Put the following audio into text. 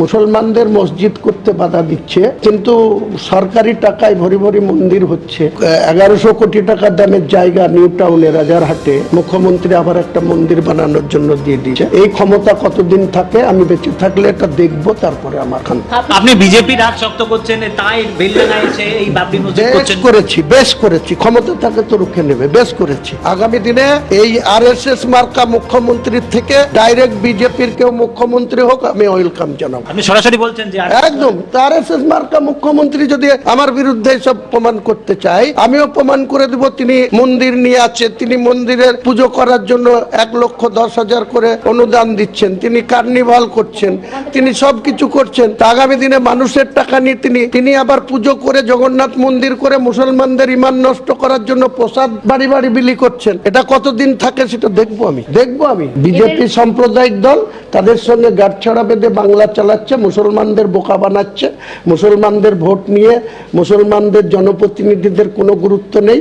মুসলমানদের মসজিদ করতে বাধা দিচ্ছে কিন্তু সরকারি টাকায় ভরি ভরি মন্দির হচ্ছে। এগারোশো কোটি টাকা দামের জায়গা নিউ টাউনে রাজারহাটে মুখ্যমন্ত্রী আবার একটা মন্দির বানানোর জন্য দিয়ে দিয়েছে। এই ক্ষমতা কতদিন থাকে? আমি বেঁচে থাকলে এটা দেখব তারপরে আমার খান। আপনি বিজেপি রাগ শক্ত করছেন তাই এই বাবরি মসজিদ বেশ করছেন। করেছি বেশ করেছি। ক্ষমতা থাকে তো রুখে নেবে বেশ করেছি। আগামী দিনে এই আর এস এস মার্কা মুখ্যমন্ত্রীর থেকে ডাইরেক্ট বিজেপির কেউ মুখ্যমন্ত্রী হোক আমি ওয়েলকাম জানাব আপনি সরাসরি বলছেন যে একদম আর এস এস মার্কা মুখ্যমন্ত্রী যদি আমার বিরুদ্ধে সব প্রমাণ করতে চাই আমিও প্রমাণ করে দিব তিনি মন্দির নিয়ে আছে তিনি মন্দিরের পুজো করার জন্য এক লক্ষ দশ হাজার করে অনুদান দিচ্ছেন তিনি কার্নিভাল করছেন তিনি সব কিছু করছেন আগামী দিনে মানুষের টাকা নিয়ে তিনি তিনি আবার পুজো করে জগন্নাথ মন্দির করে মুসলমানদের ইমান নষ্ট করার জন্য প্রসাদ বাড়ি বাড়ি বিলি করছেন। এটা কতদিন থাকে সেটা দেখব আমি দেখব আমি। বিজেপি সাম্প্রদায়িক দল তাদের সঙ্গে গাঁটছড়া বেঁধে বাংলা চালাচ্ছে মুসলমানদের বোকা বানাচ্ছে মুসলমানদের ভোট নিয়ে মুসলমানদের জনপ্রতিনিধিদের কোনো গুরুত্ব নেই।